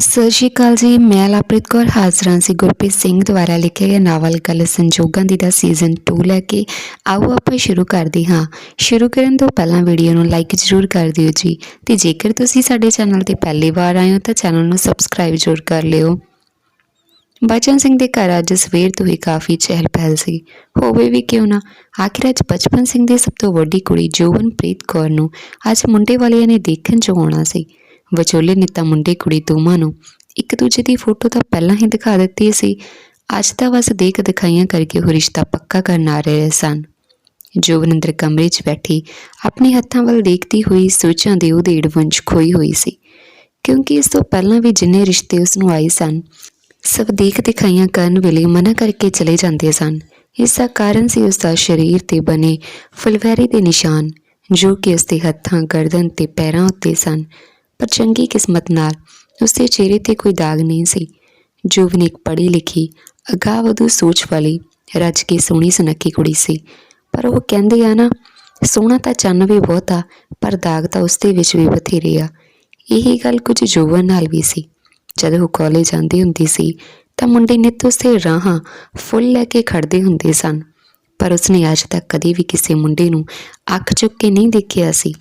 ਸਤਿ ਸ਼੍ਰੀ ਅਕਾਲ ਜੀ, ਮੈਂ ਲਵਪ੍ਰੀਤ ਕੌਰ ਹਾਜ਼ਰ ਹਾਂ ਸੀ ਗੁਰਪ੍ਰੀਤ ਸਿੰਘ ਦੁਆਰਾ ਲਿਖਿਆ ਗਿਆ ਨਾਵਲ ਕਲ ਸੰਜੋਗਾਂ ਦੀ ਦਾ ਸੀਜ਼ਨ 2 ਲੈ ਕੇ। ਆਓ ਆਪਾਂ ਸ਼ੁਰੂ ਕਰਦੇ ਹਾਂ। ਸ਼ੁਰੂ ਕਰਨ ਤੋਂ ਪਹਿਲਾਂ ਵੀਡੀਓ ਨੂੰ ਲਾਈਕ ਜ਼ਰੂਰ ਕਰ ਦਿਓ ਜੀ ਤੇ ਜੇਕਰ ਤੁਸੀਂ ਸਾਡੇ ਚੈਨਲ ਤੇ ਪਹਿਲੀ ਵਾਰ ਆਏ ਹੋ ਤਾਂ ਚੈਨਲ ਨੂੰ ਸਬਸਕ੍ਰਾਈਬ ਜ਼ਰੂਰ ਕਰ ਲਿਓ। ਬਚਨ ਸਿੰਘ ਦੇ ਘਰ ਅੱਜ ਸਵੇਰ ਤੋਂ ਹੀ ਕਾਫੀ ਚਹਿਲ ਪਹਿਲ ਸੀ। ਹੋਵੇ ਵੀ ਕਿਉਂ ਨਾ, ਆਖਿਰ ਅੱਜ ਬਚਪਨ ਸਿੰਘ ਦੀ ਸਭ ਤੋਂ ਵੱਡੀ ਕੁੜੀ ਜੋਵਨਪ੍ਰੀਤ ਕੌਰ ਨੂੰ ਅੱਜ ਮੁੰਡੇ ਵਾਲਿਆਂ ਨੇ ਦੇਖਣ ਚ ਆਉਣਾ ਸੀ। ਵਿਚੋਲੇ ਨੇ ਤਾਂ ਮੁੰਡੇ ਕੁੜੀ ਦੋਵਾਂ ਨੂੰ ਇੱਕ ਦੂਜੇ ਦੀ ਫੋਟੋ ਤਾਂ ਪਹਿਲਾਂ ਹੀ ਦਿਖਾ ਦਿੱਤੀ ਸੀ। ਅੱਜ ਤਾਂ ਬਸ ਦੇਖ ਦਿਖਾਈਆਂ ਕਰਕੇ ਉਹ ਰਿਸ਼ਤਾ ਪੱਕਾ ਕਰਨ ਆ ਰਹੇ ਸਨ। ਜੋਵਨਿੰਦਰ ਕਮਰੇ 'ਚ ਬੈਠੀ ਆਪਣੇ ਹੱਥਾਂ ਵੱਲ ਦੇਖਦੀ ਹੋਈ ਸੋਚਾਂ ਦੇ ਉਹਦੇ ਢਵੰਜ ਖੋਈ ਹੋਈ ਸੀ। ਕਿਉਂਕਿ ਇਸ ਤੋਂ ਪਹਿਲਾਂ ਵੀ ਜਿੰਨੇ ਰਿਸ਼ਤੇ ਉਸ ਨੂੰ ਆਏ ਸਨ, ਸਭ ਦੇਖ ਦਿਖਾਈਆਂ ਕਰਨ ਵੇਲੇ ਮਨਾ ਕਰਕੇ ਚਲੇ ਜਾਂਦੇ ਸਨ। ਇਸ ਦਾ ਕਾਰਨ ਸੀ ਉਸ ਦਾ ਸਰੀਰ ਤੇ ਬਨੇ ਫੁਲਵੈਰੀ ਦੇ ਨਿਸ਼ਾਨ, ਜੋ ਕਿ ਉਸ ਦੇ ਹੱਥਾਂ, ਗਰਦਨ ਤੇ ਪੈਰਾਂ ਉੱਤੇ ਸਨ। ਪਰ ਚੰਗੀ ਕਿਸਮਤ ਨਾਲ ਉਸਦੇ ਚਿਹਰੇ ਤੇ ਕੋਈ ਦਾਗ ਨਹੀਂ ਸੀ। ਜੋਵਨ ਇੱਕ ਪੜ੍ਹੀ ਲਿਖੀ ਅਗਾਵਧੂ ਸੋਚ ਵਾਲੀ, ਰੱਜ ਕੇ ਸੋਹਣੀ ਸੁਨੱਖੀ ਕੁੜੀ ਸੀ। ਪਰ ਉਹ ਕਹਿੰਦੇ ਆ ਨਾ, ਸੋਹਣਾ ਤਾਂ ਚੰਨ ਵੀ ਬਹੁਤਾ ਪਰ ਦਾਗ ਤਾਂ ਉਸਦੇ ਵਿੱਚ ਵੀ ਬਥੇਰੇ ਆ। ਇਹੀ ਗੱਲ ਕੁਝ ਜੋਵਨ ਨਾਲ ਵੀ ਸੀ। ਜਦੋਂ ਉਹ ਕਾਲਜ ਜਾਂਦੀ ਹੁੰਦੀ ਸੀ, ਤਾਂ ਮੁੰਡੇ ਨਿੱਤ ਉਸੇ ਰਾਹਾਂ ਫੁੱਲ ਲੈ ਕੇ ਖੜਦੇ ਹੁੰਦੇ ਸਨ। ਪਰ ਉਸਨੇ ਅੱਜ ਤੱਕ ਕਦੇ ਵੀ ਕਿਸੇ ਮੁੰਡੇ ਨੂੰ ਅੱਖ ਚੁੱਕ ਕੇ ਨਹੀਂ ਦੇਖਿਆ ਸੀ।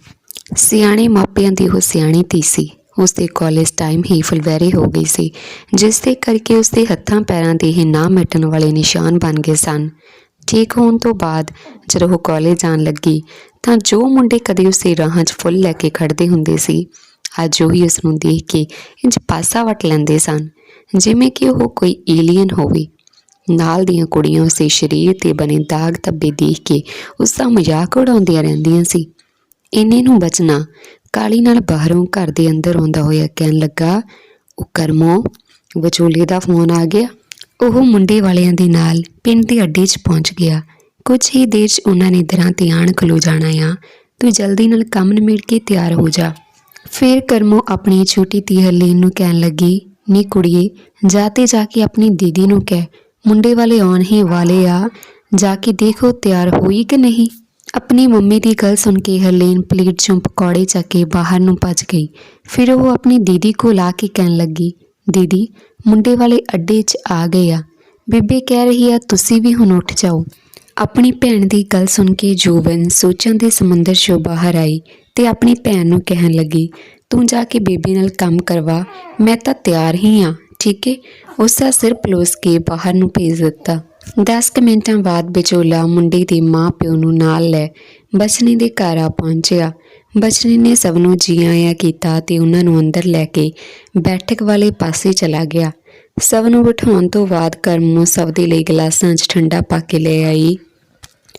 ਸਿਆਣੇ ਮਾਪਿਆਂ ਦੀ ਉਹ ਸਿਆਣੀ ਧੀ ਸੀ। ਉਸ ਦੇ ਕਾਲਜ ਟਾਈਮ ਹੀ ਫੁਲਵੈਰੀ ਹੋ ਗਈ ਸੀ, ਜਿਸ ਦੇ ਕਰਕੇ ਉਸ ਦੇ ਹੱਥਾਂ ਪੈਰਾਂ ਦੇ ਹੀ ਨਾ ਮਿਟਣ ਵਾਲੇ ਨਿਸ਼ਾਨ ਬਣ ਗਏ ਸਨ। ਠੀਕ ਹੋਣ ਤੋਂ ਬਾਅਦ ਜਦੋਂ ਉਹ ਕਾਲਜ ਜਾਣ ਲੱਗੀ, ਤਾਂ ਜੋ ਮੁੰਡੇ ਕਦੇ ਉਸ ਰਾਹਾਂ 'ਚ ਫੁੱਲ ਲੈ ਕੇ ਖੜਦੇ ਹੁੰਦੇ ਸੀ, ਅੱਜ ਉਹੀ ਉਸ ਨੂੰ ਦੇਖ ਕੇ ਇੰਜ ਪਾਸਾ ਵਟ ਲੈਂਦੇ ਸਨ, ਜਿਵੇਂ ਕਿ ਉਹ ਕੋਈ ਏਲੀਅਨ ਹੋਵੇ। ਨਾਲ ਦੀਆਂ ਕੁੜੀਆਂ ਉਸੇ ਸਰੀਰ ਤੇ ਬਣੇ ਦਾਗ ਧੱਬੇ ਦੇਖ ਕੇ ਉਸ ਦਾ ਮਜ਼ਾਕ ਉਡਾਉਂਦੀਆਂ ਰਹਿੰਦੀਆਂ ਸੀ। ਇੰਨੇ ਨੂੰ ਬਚਣਾ। ਕਾਲੀ ਨਾਲ ਬਾਹਰੋਂ ਘਰ ਦੇ ਅੰਦਰ ਆਉਂਦਾ ਹੋਇਆ ਕਹਿਣ ਲੱਗਾ, ਉਹ ਕਰਮੋ, ਵਿਚੋਲੇ ਦਾ ਫੋਨ ਆ ਗਿਆ। ਉਹ ਮੁੰਡੇ ਵਾਲਿਆਂ ਦੇ ਨਾਲ ਪਿੰਡ ਦੇ ਅੱਡੇ 'ਚ ਪਹੁੰਚ ਗਿਆ। ਕੁਝ ਹੀ ਦੇਰ 'ਚ ਉਹਨਾਂ ਨੇ ਦਰਾਂ ਤੇ ਆਣ ਖਲੋ ਜਾਣਾ ਆ। ਤੂੰ ਜਲਦੀ ਨਾਲ ਕੰਮ ਨਿਮੇੜ ਕੇ ਤਿਆਰ ਹੋ ਜਾ। ਫਿਰ ਕਰਮੋ ਆਪਣੀ ਛੋਟੀ ਧੀ ਹਰਲੀਨ ਨੂੰ ਕਹਿਣ ਲੱਗੀ, ਨੀ ਕੁੜੀਏ, ਜਾ ਤੇ ਜਾ ਕੇ ਆਪਣੀ ਦੀਦੀ ਨੂੰ ਕਹਿ। ਮੁੰਡੇ ਵਾਲੇ ਆਉਣ ਹੀ ਵਾਲੇ ਆ। ਜਾ ਕੇ ਦੇਖੋ ਤਿਆਰ ਹੋਈ ਕਿ ਨਹੀਂ? ਆਪਣੀ ਮੰਮੀ ਦੀ ਗੱਲ ਸੁਣ ਕੇ ਹਰਲੀਨ ਪਲੇਟ 'ਚੋਂ ਪਕੌੜੇ ਚੱਕ ਕੇ ਬਾਹਰ ਨੂੰ ਭੱਜ ਗਈ। ਫਿਰ ਉਹ ਆਪਣੀ ਦੀਦੀ ਕੋਲ ਆ ਕੇ ਕਹਿਣ ਲੱਗੀ, ਦੀਦੀ, ਮੁੰਡੇ ਵਾਲੇ ਅੱਡੇ 'ਚ ਆ ਗਏ ਆ। ਬੀਬੀ ਕਹਿ ਰਹੀ ਆ, ਤੁਸੀਂ ਵੀ ਹੁਣ ਉੱਠ ਜਾਓ। ਆਪਣੀ ਭੈਣ ਦੀ ਗੱਲ ਸੁਣ ਕੇ ਜੋਬਨ ਸੋਚਾਂ ਦੇ ਸਮੁੰਦਰ 'ਚੋਂ ਬਾਹਰ ਆਈ ਤੇ ਆਪਣੀ ਭੈਣ ਨੂੰ ਕਹਿਣ ਲੱਗੀ, ਤੂੰ ਜਾ ਕੇ ਬੇਬੀ ਨਾਲ ਕੰਮ ਕਰਵਾ, ਮੈਂ ਤਾਂ ਤਿਆਰ ਹੀ ਆ, ਠੀਕ ਹੈ ਉਸ ਦਾ ਸਿਰ ਪਲੋਸ ਕੇ ਬਾਹਰ ਨੂੰ ਭੇਜ ਦਿੱਤਾ। 10 ਕੁ ਮਿੰਟਾਂ ਬਾਅਦ ਵਿਚੋਲਾ ਮੁੰਡੇ ਦੇ ਮਾਂ ਪਿਓ ਨੂੰ ਨਾਲ ਲੈ ਬਚਨੀ ਦੇ ਘਰ ਆ ਪਹੁੰਚਿਆ। ਬਚਨੀ ਨੇ ਸਭ ਨੂੰ ਜੀ ਆਇਆਂ ਕੀਤਾ ਤੇ ਉਹਨਾਂ ਨੂੰ ਅੰਦਰ ਲੈ ਕੇ ਬੈਠਕ ਵਾਲੇ ਪਾਸੇ ਚਲਾ ਗਿਆ। ਸਭ ਨੂੰ ਬਿਠਾਉਣ ਤੋਂ ਬਾਅਦ ਕਰਮੋ ਸਭ ਦੇ ਲਈ ਗਲਾਸਾਂ 'ਚ ਠੰਡਾ ਪਾ ਕੇ ਲੈ ਆਈ।